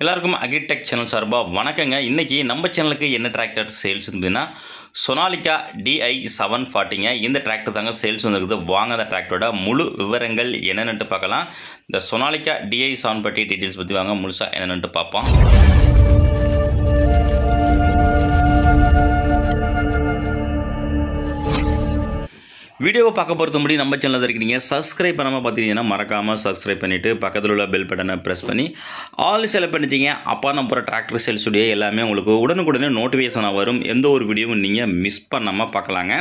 எல்லாருக்கும் agritech channel சார்பாக வணக்கங்க. இன்றைக்கி நம்ம சேனலுக்கு என்ன டிராக்டர் சேல்ஸ் இருந்ததுன்னா சொனாலிக்கா டிஐ செவன் ஃபார்ட்டிங்க இந்த டிராக்டர் தாங்க சேல்ஸ் வந்துருக்குது. வாங்க அந்த டிராக்டரோட முழு விவரங்கள் என்னென்னு பார்க்கலாம். இந்த Sonalika DI seven forty details பற்றி வாங்க முழுசாக என்னென்னுட்டு பார்ப்போம். வீடியோவை பார்க்க பொறுத்த முடியும் நம்ம சேனலில் இருக்கீங்க. சப்ஸ்கிரைப் பண்ணாமல் பார்த்தீங்கன்னா மறக்காமல் சப்ஸ்கிரைப் பண்ணிவிட்டு பக்கத்தில் உள்ள பெல் பட்டனை ப்ரெஸ் பண்ணி ஆல் செலக்ட் பண்ணிச்சிங்க அப்பா நம்ம போகிற டிராக்டர் சேல்ஸுடைய எல்லாமே உங்களுக்கு உடனுக்குடனே நோட்டிஃபிகேஷனாக வரும். எந்த ஒரு வீடியோவும் நீங்கள் மிஸ் பண்ணாமல் பார்க்கலாங்க.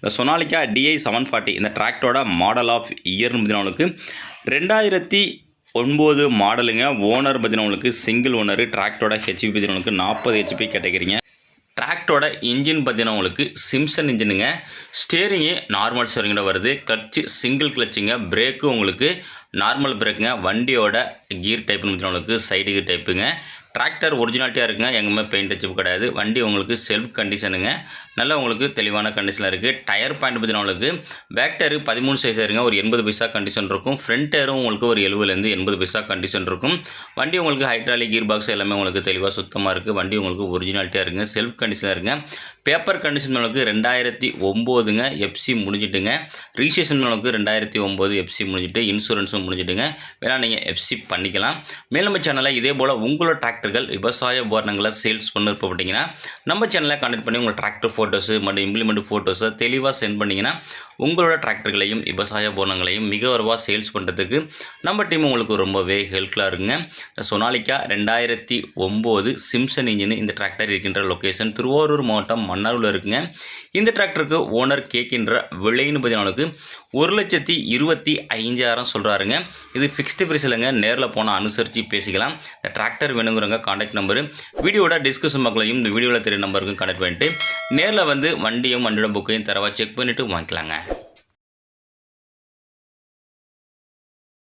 இந்த சொனாலிக்கா டிஐ செவன் ஃபார்ட்டி இந்த டிராக்டரோட மாடல் ஆஃப் இயர்னு பார்த்தீங்கன்னா உங்களுக்கு ரெண்டாயிரத்தி ஒன்பது மாடலுங்க ஓனர் பார்த்தீங்கன்னா உங்களுக்கு சிங்கிள் ஓனர் டிராக்டரோட ஹெச்பி பார்த்தீங்கன்னா உங்களுக்கு நாற்பது ஹெச்பி கேட்டகிரிங்க. டிராக்டரோட இன்ஜின் பார்த்தீங்கன்னா உங்களுக்கு சிம்சன் இன்ஜினுங்க. ஸ்டேரிங்கு நார்மல் ஸ்டேரிங்கோட வருது. கிளச்சு சிங்கிள் கிளச்சுங்க. பிரேக்கு உங்களுக்கு நார்மல் பிரேக்குங்க. வண்டியோட கீர் டைப்புன்னு உங்களுக்கு சைடு கீர் டைப்புங்க. டிராக்டர் ஒரிஜினாலிட்டியாக இருக்குங்க எங்கேயுமே பெயிண்ட் அச்சு கிடையாது. வண்டி உங்களுக்கு செல்ஃப் கண்டிஷனுங்க நல்லா உங்களுக்கு தெளிவான கண்டிஷனில் இருக்குது டயர் பாயிண்ட் பார்த்தீங்கன்னா உங்களுக்கு பேக் டயரு பதிமூணு சைஸ் இருங்க ஒரு எண்பது பைசா கண்டிஷன் இருக்கும். ஃப்ரண்ட் டயரும் உங்களுக்கு ஒரு எழுபதுலேருந்து எண்பது பைசா கண்டிஷன் இருக்கும். வண்டி உங்களுக்கு ஹைட்ராலிக் கீர் பாக்ஸ் எல்லாமே உங்களுக்கு தெளிவாக சுத்தமாக இருக்குது வண்டி உங்களுக்கு ஒரிஜினாலிட்டியாக இருக்குங்க. செல்ஃப் கண்டிஷனாக இருக்குங்க. பேப்பர் கண்டிஷன் அளவுக்கு ரெண்டாயிரத்தி ஒம்போதுங்க எஃப்சி முடிஞ்சிட்டுங்க. ரிஜிஸ்ட்ரேஷன் அளவுக்கு ரெண்டாயிரத்தி ஒம்பது எஃப்சி முடிஞ்சிட்டு இன்சூரன்ஸும் முடிஞ்சிட்டுங்க. வேணால் நீங்கள் எஃப்சி பண்ணிக்கலாம். மேலும் நம்ம சேனலில் இதே போல் உங்களோட டிராக்டர்கள் விவசாய உபகரணங்களை சேல்ஸ் பண்ண விருப்பப்பட்டீங்கன்னா நம்ம சேனலை கண்டக்ட் பண்ணி உங்கள் டிராக்டர் ஃபோட்டோஸு மற்றும் இம்ப்ளிமெண்ட் ஃபோட்டோஸை தெளிவாக சென்ட் பண்ணிங்கன்னா உங்களோட டிராக்டர்களையும் விவசாய உபகரணங்களையும் மிக வரவாக சேல்ஸ் பண்ணுறதுக்கு நம்ம டீம் உங்களுக்கு ரொம்பவே ஹெல்ப்ஃபுல்லாக இருக்குங்க. இந்த சொனாலிக்கா ரெண்டாயிரத்தி ஒம்பது சிம்சன் இன்ஜின் இந்த டிராக்டர் இருக்கின்ற லொக்கேஷன் திருவாரூர் மாவட்டம் மன்னாரில் இருக்குங்க. இந்த டிராக்டருக்கு ஓனர் கேட்கின்ற விலைன்னு பார்த்தீங்கன்னா ஒரு லட்சத்தி இருபத்தி ஐந்தாயிரம் சொல்கிறாருங்க இது ஃபிக்ஸ்டு பிரைஸ் இல்லைங்க. நேரில் போனால் அனுசரித்து பேசிக்கலாம். இந்த டிராக்டர் வேணுங்கிறவங்க காண்டாக்ட் நம்பரு வீடியோட டிஸ்கஷன் மக்களையும் இந்த வீடியோவில் தெரிய நம்பருக்கும் கனெக்ட் பண்ணிட்டு நேரில் வந்து வண்டியும் வண்டியோட புக்கையும் தரவா செக் பண்ணிவிட்டு வாங்கிக்கலாங்க.